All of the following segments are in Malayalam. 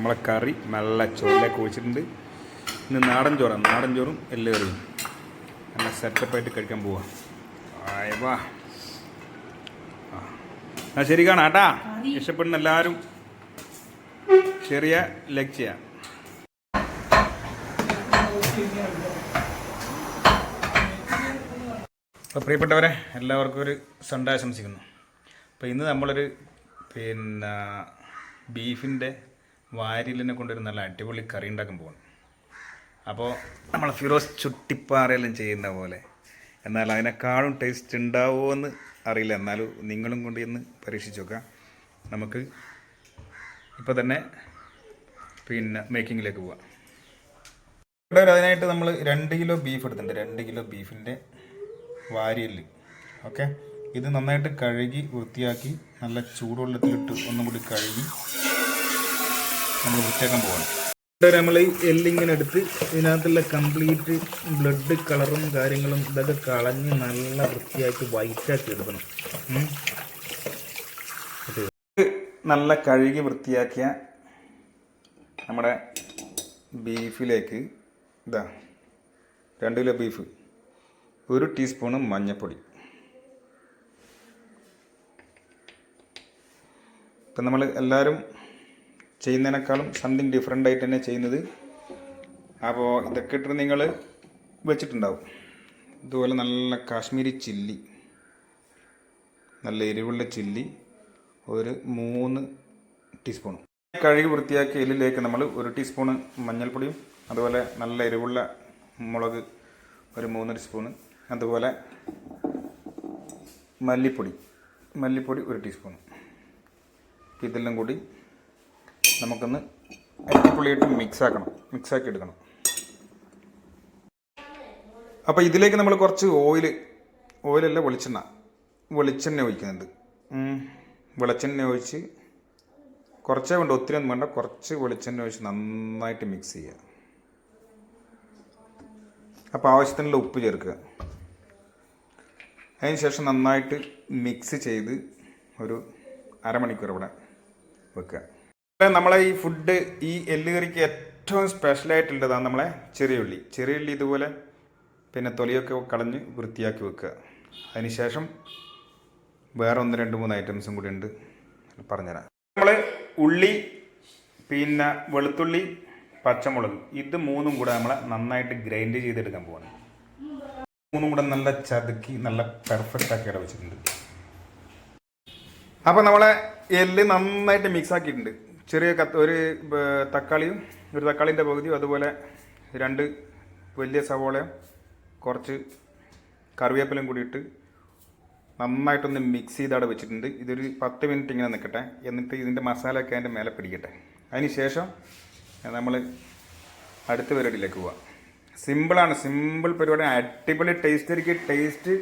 നമ്മളെ കറി നല്ല ചോറിലേക്ക് ഒഴിച്ചിട്ടുണ്ട് ഇന്ന് നാടൻ ചോറാണ് നാടൻ ചോറും എല്ലാം കറിയും. നല്ല സെറ്റപ്പായിട്ട് കഴിക്കാൻ പോവാ. ആയവാ ആ. എന്നാ ശരി കാണാം കേട്ടാ. ഇഷ്ടപ്പെടുന്ന എല്ലാവരും ചെറിയ ലൈക്ക് ചെയ്യാം. അപ്പോൾ പ്രിയപ്പെട്ടവരെ എല്ലാവർക്കും ഒരു സൺഡേ ആശംസിക്കുന്നു. അപ്പോൾ ഇന്ന് നമ്മളൊരു പിന്നെ ബീഫിന്റെ വാരിലിനെ കൊണ്ടൊരു നല്ല അടിപൊളി കറി ഉണ്ടാക്കാൻ പോകണം അപ്പോൾ നമ്മൾ ഫിറോസ് ചുട്ടിപ്പാറയെല്ലാം ചെയ്യുന്ന പോലെ. എന്നാൽ അതിനേക്കാളും ടേസ്റ്റ് ഉണ്ടാവുമോ എന്ന് അറിയില്ല. എന്നാലും നിങ്ങളും കൊണ്ട് ഇന്ന് പരീക്ഷിച്ച് നോക്കാം. നമുക്ക് ഇപ്പോൾ തന്നെ പിന്നെ മേക്കിങ്ങിലേക്ക് പോവാം. ഇവിടെ അതിനായിട്ട് നമ്മൾ രണ്ട് കിലോ ബീഫ് എടുത്തിട്ടുണ്ട്. രണ്ട് കിലോ ബീഫിന്റെ വാരിയൽ ഓക്കെ ഇത് നന്നായിട്ട് കഴുകി വൃത്തിയാക്കി നല്ല ചൂടുവെള്ളത്തിലിട്ട് ഒന്നും കൂടി കഴുകി നമ്മൾ വൃത്തിയാക്കാൻ പോകണം. നമ്മൾ ഈ എല്ലിങ്ങനെ എടുത്ത് ഇതിനകത്തുള്ള കംപ്ലീറ്റ് ബ്ലഡ് കളറും കാര്യങ്ങളും ഇതൊക്കെ കളഞ്ഞ് നല്ല വൃത്തിയാക്കി വൈറ്റാക്കി എടുക്കണം. ഇത് നല്ല കഴുകി വൃത്തിയാക്കിയ നമ്മുടെ ബീഫിലേക്ക് ഇതാ രണ്ട് കിലോ ബീഫ് ഒരു ടീസ്പൂണ് മഞ്ഞൾപ്പൊടി ഇപ്പം നമ്മൾ എല്ലാവരും ചെയ്യുന്നതിനേക്കാളും സംതിങ് ഡിഫറെന്റ് ആയിട്ട് തന്നെ ചെയ്യുന്നത്. അപ്പോൾ ഇതൊക്കെ ഇട്ട് നിങ്ങൾ വെച്ചിട്ടുണ്ടാവും. ഇതുപോലെ നല്ല കാശ്മീരി ചില്ലി നല്ല എരിവുള്ള ചില്ലി ഒരു മൂന്ന് ടീസ്പൂൺ കഴുകി വൃത്തിയാക്കിയ എല്ലിലേക്ക് നമ്മൾ ഒരു ടീസ്പൂണ് മഞ്ഞൾപ്പൊടിയും അതുപോലെ നല്ല എരിവുള്ള മുളക് ഒരു മൂന്ന് ടീസ്പൂണ് അതുപോലെ മല്ലിപ്പൊടി മല്ലിപ്പൊടി ഒരു ടീസ്പൂൺ ഇതെല്ലാം കൂടി നമുക്കൊന്ന് ആക്കണം. മിക്സ് ആക്കി എടുക്കണം അപ്പോൾ ഇതിലേക്ക് നമ്മൾ കുറച്ച് ഓയിൽ ഓയിലല്ല വെളിച്ചെണ്ണ. വെളിച്ചെണ്ണ ഒഴിക്കുന്നുണ്ട്. വെളിച്ചെണ്ണ ഒഴിച്ച് കുറച്ചേ വേണ്ട ഒത്തിരി ഒന്നും വേണ്ട കുറച്ച് വെളിച്ചെണ്ണ ഒഴിച്ച് നന്നായിട്ട് മിക്സ് ചെയ്യുക. അപ്പോൾ ആവശ്യത്തിനുള്ള ഉപ്പ് ചേർക്കുക. അതിന് ശേഷം നന്നായിട്ട് മിക്സ് ചെയ്ത് ഒരു അരമണിക്കൂർ ഇവിടെ വെക്കുക. നമ്മളെ ഈ ഫുഡ് ഈ എല്ലുകറിക്ക് ഏറ്റവും സ്പെഷ്യലായിട്ടുള്ളതാണ് നമ്മളെ ചെറിയ ഉള്ളി ചെറിയ ഉള്ളി ഇതുപോലെ പിന്നെ തൊലിയൊക്കെ കളഞ്ഞ് വൃത്തിയാക്കി വെക്കുക. അതിനുശേഷം വേറെ ഒന്ന് രണ്ട് മൂന്ന് ഐറ്റംസും കൂടി ഉണ്ട്. പറഞ്ഞുതരാം. നമ്മൾ ഉള്ളി പിന്നെ വെളുത്തുള്ളി പച്ചമുളക് ഇത് മൂന്നും കൂടെ നമ്മൾ നന്നായിട്ട് ഗ്രൈൻഡ് ചെയ്തെടുക്കാൻ പോവാണ്. മൂന്നും കൂടെ നല്ല ചതുക്കി നല്ല പെർഫെക്റ്റ് ആക്കി ഇവിടെ വെച്ചിട്ടുണ്ട്. നമ്മളെ എല്ല് നന്നായിട്ട് മിക്സ് ആക്കിയിട്ടുണ്ട്. ചെറിയ കത്ത് ഒരു തക്കാളിയും ഒരു തക്കാളിന്റെ പകുതിയും അതുപോലെ രണ്ട് വലിയ സവോളയും കുറച്ച് കറിവേപ്പിലും കൂടി ഇട്ട് നന്നായിട്ടൊന്ന് മിക്സ് ചെയ്ത് അവിടെ വെച്ചിട്ടുണ്ട്. ഇതൊരു പത്ത് മിനിറ്റ് ഇങ്ങനെ നിൽക്കട്ടെ എന്നിട്ട് ഇതിന്റെ മസാലയൊക്കെ അതിന്റെ മേലെ പിടിക്കട്ടെ. അതിന് ശേഷം നമ്മൾ അടുത്ത പരിപാടിയിലേക്ക് പോവാം. സിമ്പിളാണ് സിമ്പിൾ പരിപാടി. അടിപൊളി ടേസ്റ്റ് ആയിരിക്കും. ടേസ്റ്റ്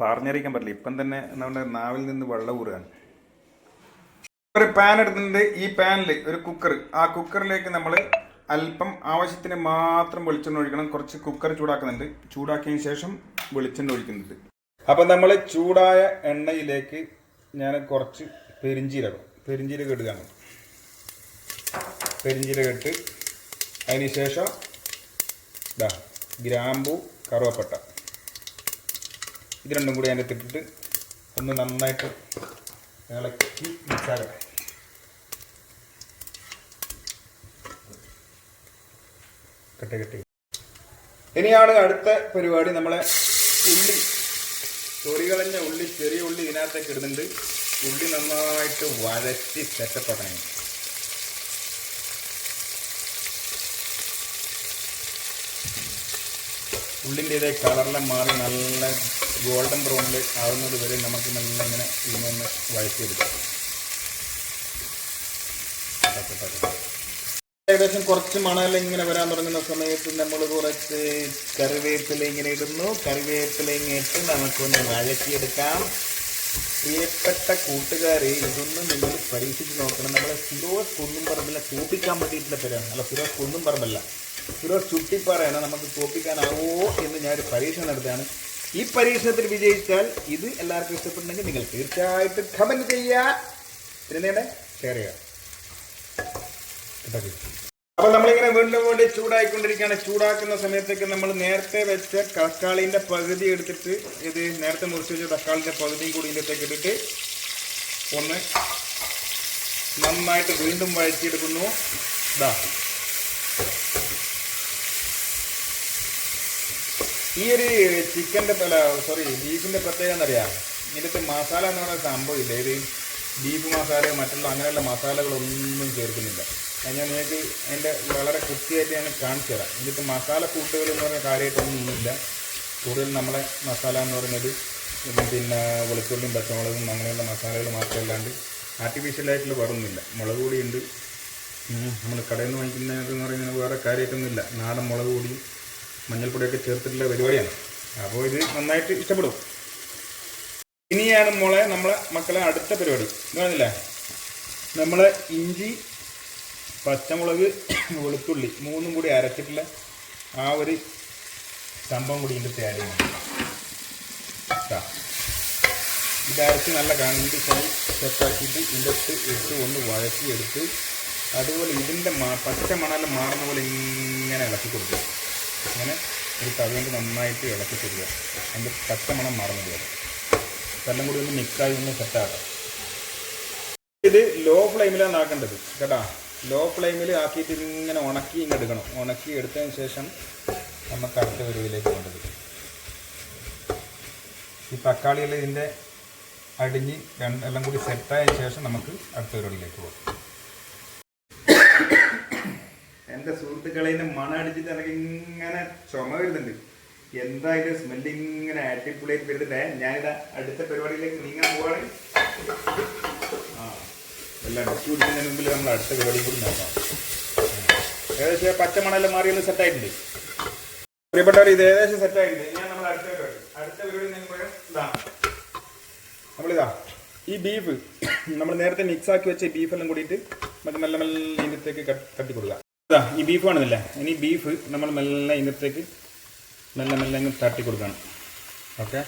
പറഞ്ഞറിയിക്കാൻ പറ്റില്ല. ഇപ്പം തന്നെ നമ്മുടെ നാവിൽ നിന്ന് വെള്ളം ഊറുകയാണ്. ഒരു പാൻ എടുത്തിട്ടുണ്ട്. ഈ പാനിൽ ഒരു കുക്കർ ആ കുക്കറിലേക്ക് നമ്മൾ അല്പം ആവശ്യത്തിന് മാത്രം വെളിച്ചെണ്ണ ഒഴിക്കണം. കുറച്ച് കുക്കർ ചൂടാക്കുന്നുണ്ട്. ചൂടാക്കിയതിന് ശേഷം വെളിച്ചെണ്ണ ഒഴിക്കുന്നുണ്ട് അപ്പം നമ്മൾ ചൂടായ എണ്ണയിലേക്ക് ഞാൻ കുറച്ച് പെരിഞ്ചീരകം പെരിഞ്ചീരകം ഇടുകയാണ്. പെരിഞ്ചീരകം ഇട്ട് അതിന് ശേഷം ഇതാ ഗ്രാമ്പു കറുവപ്പട്ട. ഇത് രണ്ടും കൂടി അതിന്റെ ഇട്ടിട്ട് ഒന്ന് നന്നായിട്ട് ഇളക്കി മിക്സാകട്ടെ കട്ടെ കെട്ടി. ഇനിയാണ് അടുത്ത പരിപാടി. നമ്മളെ ഉള്ളി തൊലി കളഞ്ഞ ഉള്ളി ചെറിയ ഉള്ളി ഇതിനകത്തേക്ക് ഇടുന്നുണ്ട്. ഉള്ളി നന്നായിട്ട് വഴറ്റി സെറ്റപ്പാക്കണം ഉള്ളിന്റെ ഇതേ കളറെല്ലാം മാറി നല്ല ഗോൾഡൻ ബ്രൗണിൽ ആവുന്നത് വരെ നമുക്ക് നല്ല ഇങ്ങനെ ഇന്നൊന്ന് വഴറ്റിയെടുക്കാം. ഏകദേശം കുറച്ച് മണലെല്ലാം ഇങ്ങനെ വരാൻ തുടങ്ങുന്ന സമയത്ത് നമ്മൾ കുറച്ച് കറിവേപ്പില ഇങ്ങനെ ഇടുന്നു. കറിവേപ്പില ഇങ്ങനെ ഇട്ട് നമുക്കൊന്ന് വഴറ്റിയെടുക്കാം. പ്രിയപ്പെട്ട കൂട്ടുകാരെ ഇതൊന്നും നിങ്ങൾ പരീക്ഷിച്ച് നോക്കണം. നമ്മളെ ഫിറോസ് കുന്നും പറമ്പില്ല തോപ്പിക്കാൻ വേണ്ടിയിട്ടുള്ള പേരാണ്. അല്ല ഫിറോസ് കുന്നും പറമ്പല്ല ഫിറോസ് ചുട്ടിപ്പാറയാണ് നമുക്ക് തോപ്പിക്കാനാവോ എന്ന് ഞാനൊരു പരീക്ഷണം നടത്തുകയാണ്. ഈ പരീക്ഷണത്തിൽ വിജയിച്ചാൽ ഇത് എല്ലാവർക്കും ഇഷ്ടപ്പെടുന്നെങ്കിൽ നിങ്ങൾ തീർച്ചയായിട്ടും കമന്റ് ചെയ്യുക. പിന്നെ ഷെയർ ചെയ്യുക. അപ്പൊ നമ്മളിങ്ങനെ വീണ്ടും വീണ്ടും ചൂടായിക്കൊണ്ടിരിക്കുകയാണ്. ചൂടാക്കുന്ന സമയത്തേക്ക് നമ്മൾ നേരത്തെ വെച്ച തക്കാളിന്റെ പകുതി എടുത്തിട്ട് ഇത് നേരത്തെ മുറിച്ച് വെച്ച തക്കാളിന്റെ പകുതിയും കൂടി ഇതിലേക്ക് ഇട്ടിട്ട് ഒന്ന് നന്നായിട്ട് വീണ്ടും വഴറ്റിയെടുക്കുന്നു. ഈ ഒരു ചിക്കന്റെ പല സോറി ബീഫിന്റെ പ്രത്യേകത എന്നറിയാം? ഇതിന്റെ മസാല എന്ന് പറയുന്ന സംഭവം ഇല്ല? ഇത് ബീഫ് മസാല മറ്റുള്ള അങ്ങനെയുള്ള മസാലകളൊന്നും ചേർക്കുന്നില്ല. ഞാൻ നിങ്ങൾക്ക് അതിന്റെ വളരെ കൃത്യമായിട്ട് ഞാൻ കാണിച്ചു തരാം. ഇതിപ്പോൾ മസാല കൂട്ടുകൾ എന്ന് പറയുന്ന കാര്യമായിട്ടൊന്നുമില്ല കൂടുതൽ നമ്മളെ മസാല എന്ന് പറയുന്നത് പിന്നെ വെളുത്തുള്ളിയും പച്ചമുളകും അങ്ങനെയുള്ള മസാലകൾ മാത്രമല്ലാണ്ട് ആർട്ടിഫിഷ്യലായിട്ടുള്ള വേറൊന്നുമില്ല. മുളക് പൊടിയുണ്ട് നമ്മൾ കടയിൽ നിന്ന് വാങ്ങിക്കുന്നതെന്ന് പറയുന്നത് വേറെ കാര്യമായിട്ടൊന്നുമില്ല. നാടൻ മുളക് പൊടിയും മഞ്ഞൾപ്പൊടിയൊക്കെ ചേർത്തിട്ടുള്ള പരിപാടിയാണ്. അപ്പോൾ ഇത് നന്നായിട്ട് ഇഷ്ടപ്പെടും. ഇനിയാണ് മുളെ നമ്മളെ മക്കളെ അടുത്ത പരിപാടി. എന്ന് പറഞ്ഞില്ലേ? നമ്മൾ ഇഞ്ചി പച്ചമുളക് വെളുത്തുള്ളി മൂന്നും കൂടി അരച്ചിട്ടുള്ള ആ ഒരു സംഭവം കൂടി ഇതിന്റെ ദാ. ഇത് അരച്ച് നല്ല കണ്ട് സെറ്റാക്കിയിട്ട് ഇതിന്റെ അടുത്ത് ഇട്ട് ഒന്ന് വഴറ്റിയെടുത്ത് അതുപോലെ ഇതിന്റെ പച്ച മണൽ മാറുന്ന പോലെ ഇങ്ങനെ ഇളക്കി കൊടുക്കുക. അങ്ങനെ ഒരു തവി നന്നായിട്ട് ഇളക്കി കൊടുക്കുക. അതിന്റെ പച്ച മണം മാറുന്നത് വരെ എല്ലാം കൂടി ഒന്ന് മിക്സായി ഒന്ന് സെറ്റാക്കാം ഇത് ലോ ഫ്ലെയിമിലാണ് ആക്കേണ്ടത്. കേട്ടാ? ലോ ഫ്ലെയിമിൽ ആക്കിയിട്ട് ഇങ്ങനെ ഉണക്കി ഇങ്ങ് എടുക്കണം. ഉണക്കി എടുത്തതിന് ശേഷം നമുക്ക് അടുത്ത വരുവിലേക്ക് പോകേണ്ടത് ഈ തക്കാളിയെല്ലാം ഇതിന്റെ അടിഞ്ഞ് എല്ലാം കൂടി സെറ്റായ ശേഷം നമുക്ക് അടുത്ത വരുവിലേക്ക് പോകും. എന്റെ സുഹൃത്തുക്കളെ മണം അടിച്ചിട്ട് എനിക്ക് ഇങ്ങനെ ചുമ വരുന്നുണ്ട്. എന്തായാലും ഇതിന്റെ സ്മെല്ല് ഇങ്ങനെ അടിപൊളിയായിട്ട് വരുന്നില്ലേ ഞാനിതാ അടുത്ത പരിപാടിയിലേക്ക് നീങ്ങാൻ പോവാണ്. ആ എല്ലാം അടിച്ചു കുടിക്കുന്നതിന് മുമ്പിൽ നമ്മൾ അടുത്ത പരിപാടി കൂടി നോക്കാം ഏകദേശം പച്ചമണെല്ലാം മാറിയെല്ലാം സെറ്റായിട്ടുണ്ട് പ്രിയപ്പെട്ടവർ ഇത് ഏകദേശം സെറ്റായിട്ടുണ്ട് ഞാൻ നമ്മൾ അടുത്ത അടുത്ത പരിപാടി ഇതാ. നമ്മളിതാ ഈ ബീഫ് നമ്മൾ നേരത്തെ മിക്സ് ആക്കി വെച്ച ബീഫെല്ലാം കൂടിയിട്ട് മറ്റേ നല്ല മെല്ലെ ഇനത്തേക്ക് കട്ടി കൊടുക്കുക ഇതാ ഈ ബീഫ് ആണെന്നില്ല ഇനി ബീഫ് നമ്മൾ മെല്ലെ ഇനത്തേക്ക് നല്ല മെല്ലെ അങ്ങ് തട്ടി കൊടുക്കണം. ഓക്കെ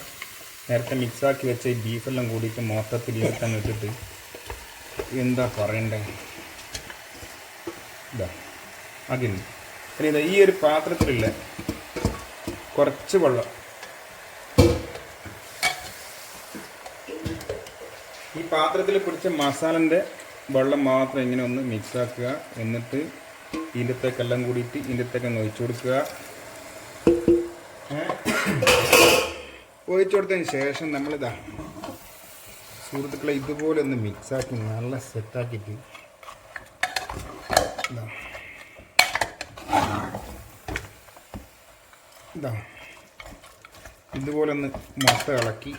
നേരത്തെ മിക്സ് ആക്കി വെച്ച ബീഫെല്ലാം കൂടിയിട്ട് മൊത്തത്തിൽ ഇട്ടിട്ട് എന്താ പറയണ്ടേ? ഇതാ അതിന് ഇനി ഈ ഒരു പാത്രത്തിലുള്ള കുറച്ച് വെള്ളം. ഈ പാത്രത്തിൽ പിടിച്ച മസാലന്റെ വെള്ളം മാത്രം ഇങ്ങനെ ഒന്ന് മിക്സാക്കുക എന്നിട്ട് ഇതിന്റെത്തേക്കെല്ലാം കൂടിയിട്ട് ഇതിന്റെത്തേക്ക് തേക്കെ ഒഴിച്ചു കൊടുക്കുക? ഒഴിച്ചു കൊടുത്തതിന് ശേഷം നമ്മളിതാ സുഹൃത്തുക്കളെ ഇതുപോലെ ഒന്ന് മിക്സാക്കി നല്ല സെറ്റാക്കിയിട്ട് ഇതാ. ഇതാ. ഇതുപോലെ ഒന്ന് മുട്ട ഇളക്കി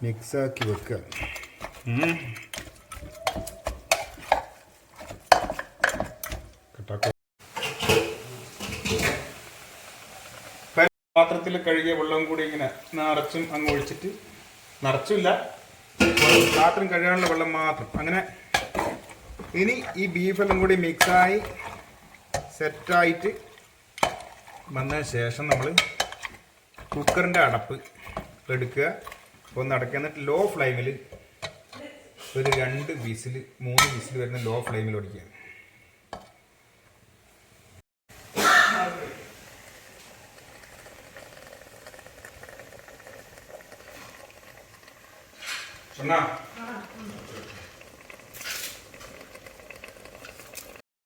മിക്സാക്കി വെക്കുക. പാത്രത്തിൽ കഴുകിയ വെള്ളം കൂടി ഇങ്ങനെ നിറച്ചും അങ്ങ് ഒഴിച്ചിട്ട് നിറച്ചില്ല. പാത്രം കഴുകാനുള്ള വെള്ളം മാത്രം. അങ്ങനെ ഇനി ഈ ബീഫെല്ലാം കൂടി മിക്സായി സെറ്റായിട്ട് വന്നതിന് ശേഷം നമ്മൾ കുക്കറിന്റെ അടപ്പ് എടുക്കുക. ഒന്ന് അടക്കുക എന്നിട്ട് ലോ ഫ്ലെയിമിൽ ഒരു രണ്ട് വിസിൽ മൂന്ന് വിസിൽ വരുന്ന ലോ ഫ്ലെയിമിൽ ഓടിക്കുക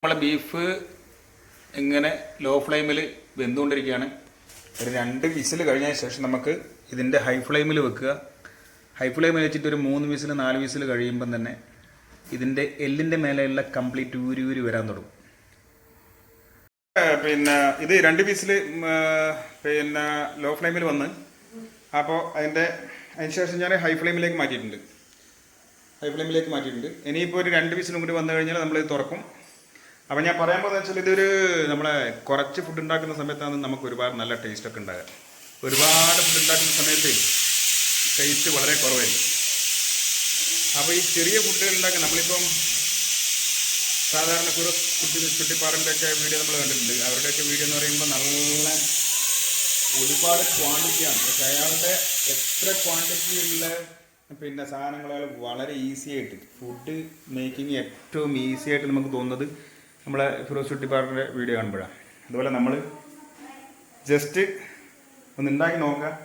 നമ്മളെ ബീഫ് ഇങ്ങനെ ലോ ഫ്ലെയിമിൽ വെന്തുകൊണ്ടിരിക്കുകയാണ്. ഒരു രണ്ട് വിസിൽ കഴിഞ്ഞതിന് ശേഷം നമുക്ക് ഇതിന്റെ ഹൈ ഫ്ലെയിമിൽ വെക്കുക. ഹൈ ഫ്ലെയിമിൽ വെച്ചിട്ട് ഒരു മൂന്ന് വിസിൽ നാല് വിസിൽ കഴിയുമ്പം തന്നെ ഇതിന്റെ എല്ലിന്റെ മേലെയുള്ള കംപ്ലീറ്റ് ഊരി ഊരി വരാൻ തുടങ്ങും. പിന്നെ ഇത് രണ്ട് വിസിൽ പിന്നെ ലോ ഫ്ലെയിമിൽ വന്ന്. അപ്പോൾ അതിന്റെ അതിന് ശേഷം ഞാൻ ഹൈ ഫ്ലെയിമിലേക്ക് മാറ്റിയിട്ടുണ്ട്. ഹൈ ഫ്ലെയിമിലേക്ക് മാറ്റിയിട്ടുണ്ട്. ഇനിയിപ്പോൾ ഒരു രണ്ട് വിസിലും കൂടി വന്നു കഴിഞ്ഞാൽ നമ്മൾ ഇത് തുറക്കും. അപ്പോൾ ഞാൻ പറയാൻ പോകുന്നത് വെച്ചാൽ ഇതൊരു നമ്മളെ കുറച്ച് ഫുഡ് ഉണ്ടാക്കുന്ന സമയത്താണ് നമുക്ക് ഒരുപാട് നല്ല ടേസ്റ്റ് ഒക്കെ ഉണ്ടാകുക ഒരുപാട് ഫുഡ് ഉണ്ടാക്കുന്ന സമയത്ത് ടേസ്റ്റ് വളരെ കുറവായിരിക്കും. അപ്പോൾ ഈ ചെറിയ ഫുഡുകൾ ഉണ്ടാക്കാൻ നമ്മളിപ്പം സാധാരണ കുറേ കുട്ടി ചുട്ടിപ്പാറിന്റെയൊക്കെ വീഡിയോ നമ്മൾ കണ്ടിട്ടുണ്ട്. അവരുടെയൊക്കെ വീഡിയോ എന്ന് പറയുമ്പോൾ നല്ല ഒരുപാട് ക്വാണ്ടിറ്റിയാണ് പക്ഷെ അയാളുടെ എത്ര ക്വാണ്ടിറ്റി ഉള്ള പിന്നെ സാധനങ്ങൾ അയാൾ വളരെ ഈസി ആയിട്ട്. ഫുഡ് മേക്കിംഗ് ഏറ്റവും ഈസി ആയിട്ട് നമുക്ക് തോന്നുന്നത് നമ്മളെ ഫിറോസ് കുട്ടി പാറിന്റെ വീഡിയോ കാണുമ്പോഴാണ് അതുപോലെ നമ്മൾ ജസ്റ്റ് ഒന്ന് ഉണ്ടാക്കി നോക്കുക.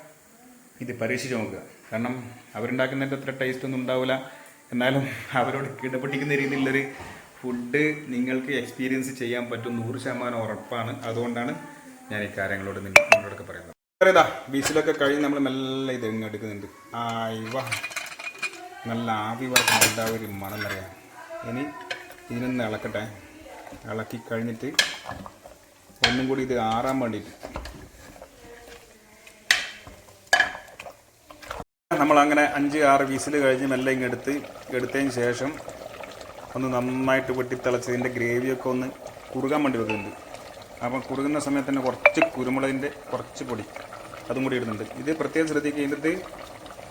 ഇത് പരീക്ഷിച്ച് നോക്കുക. കാരണം അവരുണ്ടാക്കുന്നതിന്റെ അത്ര ടേസ്റ്റ് ഒന്നും ഉണ്ടാവില്ല എന്നാലും അവരോട് കിടപിടിക്കുന്ന രീതിയിലുള്ളൊരു ഫുഡ് നിങ്ങൾക്ക് എക്സ്പീരിയൻസ് ചെയ്യാൻ പറ്റും. നൂറ് ശതമാനം ഉറപ്പാണ്. അതുകൊണ്ടാണ് ഞാൻ ഈ കാര്യങ്ങളോട് നിങ്ങ- നിങ്ങളോടൊക്കെ പറയുന്നത്. അറിയതാ ബീച്ചിലൊക്കെ കഴിഞ്ഞ് നമ്മൾ മെല്ലെ ഇത് എടുക്കുന്നുണ്ട്. ആ ഇവ. നല്ല ആവി വറക്കുന്ന എല്ലാ ഒരു മണം അറിയാം ഇനി ഇതിനൊന്ന് ഇളക്കട്ടെ. ഇളക്കി കഴിഞ്ഞിട്ട് ഒന്നും കൂടി ഇത് ആറാൻ വേണ്ടിയിട്ട്. നമ്മളങ്ങനെ അഞ്ച് ആറ് വീസിൽ കഴിഞ്ഞ് മെല്ലെ ഇങ്ങ് എടുത്ത് എടുത്തതിന് ശേഷം ഒന്ന് നന്നായിട്ട് വെട്ടിത്തിളച്ചതിന്റെ ഗ്രേവിയൊക്കെ ഒന്ന് കുറുകാൻ വേണ്ടി വെക്കുന്നുണ്ട്. അപ്പം കുറുകുന്ന സമയത്ത് തന്നെ കുറച്ച് കുരുമുളകിന്റെ കുറച്ച് പൊടി അതും കൂടി ഇടുന്നുണ്ട്. ഇത് പ്രത്യേകം ശ്രദ്ധിക്കുക. ഇതിന്റെ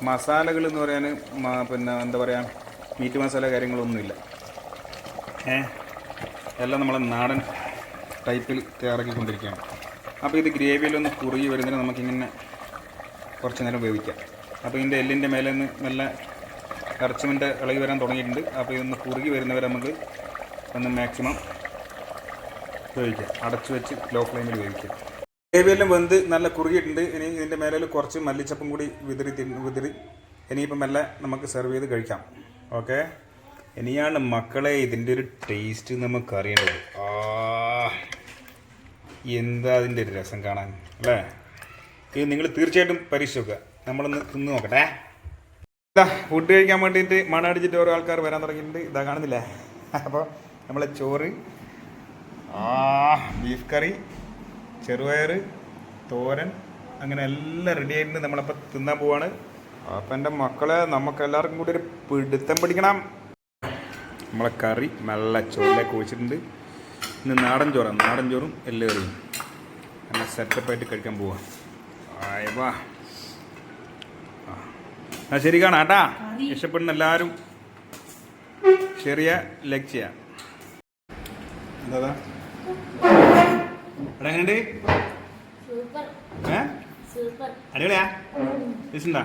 മസാലകൾ എന്ന് പറയാൻ പിന്നെ എന്താ പറയുക മീറ്റ് മസാല കാര്യങ്ങളൊന്നുമില്ല. ഏ? എല്ലാം നമ്മളെ നാടൻ ടൈപ്പിൽ തയ്യാറാക്കിക്കൊണ്ടിരിക്കുകയാണ്. അപ്പോൾ ഇത് ഗ്രേവിയിലൊന്ന് കുറുകി വരുന്നതിന് നമുക്കിങ്ങനെ കുറച്ച് നേരം വേവിക്കാം. അപ്പോൾ ഇതിന്റെ എല്ലിന്റെ മേലെ നിന്ന് നല്ല ഇറച്ചിമിന്റെ ഇളകി വരാൻ തുടങ്ങിയിട്ടുണ്ട്. അപ്പോൾ ഇതൊന്ന് കുറുകി വരുന്നവരെ നമുക്ക് ഒന്ന് മാക്സിമം വേവിക്കാം അടച്ചു വെച്ച് ലോ ഫ്ലെയിമിൽ വേവിക്കാം ഗ്രേവിയെല്ലാം വെന്ത് നല്ല കുറുകിയിട്ടുണ്ട്. ഇനി ഇതിന്റെ മേലെ കുറച്ച് മല്ലിച്ചപ്പും കൂടി വിതറി വിതറി ഇനിയിപ്പം മെല്ലെ നമുക്ക് സെർവ് ചെയ്ത് കഴിക്കാം. ഓക്കെ ഇനിയാണ് മക്കളെ ഇതിന്റെ ഒരു ടേസ്റ്റ് നമുക്ക് അറിയേണ്ടത് എന്താ അതിന്റെ ഒരു രസം കാണാൻ അല്ലേ? ഇത് നിങ്ങൾ തീർച്ചയായിട്ടും പരീക്ഷിച്ച് നോക്കുക. നമ്മളൊന്ന് തിന്ന് നോക്കട്ടെ. ഇതാ ഫുഡ് കഴിക്കാൻ വേണ്ടിയിട്ട് മണടിച്ചിട്ട് ഓരോ ആൾക്കാർ വരാൻ തുടങ്ങിയിട്ടുണ്ട്. ഇതാ കാണുന്നില്ലേ? അപ്പോൾ നമ്മളെ ചോറ് ആ ബീഫ് കറി ചെറുപയർ തോരൻ അങ്ങനെ എല്ലാം റെഡി ആയിട്ടുണ്ട് നമ്മളപ്പോൾ തിന്നാൻ പോവാണ്. അപ്പം എന്റെ മക്കളെ നമുക്ക് എല്ലാവർക്കും കൂടി ഒരു പിടുത്തം പിടിക്കണം. നമ്മളെ കറി നല്ല ചോറിലേക്ക് ഒഴിച്ചിട്ടുണ്ട്. ഇന്ന് നാടൻ ചോറാണ് നാടൻ ചോറും എല്ലാം കറിയും. അങ്ങനെ സെറ്റപ്പായിട്ട് കഴിക്കാൻ പോവാ. ആയവാ ആ. ശരി കാണാം കേട്ടാ. ഇഷ്ടപ്പെടുന്ന എല്ലാവരും ചെറിയ ലൈക്ക് ചെയ്യുക എന്താ? എടാ എങ്ങനെയുണ്ട്? ഏ? അടിപൊളിയാ? ടേസ്റ്റ് ഉണ്ടാ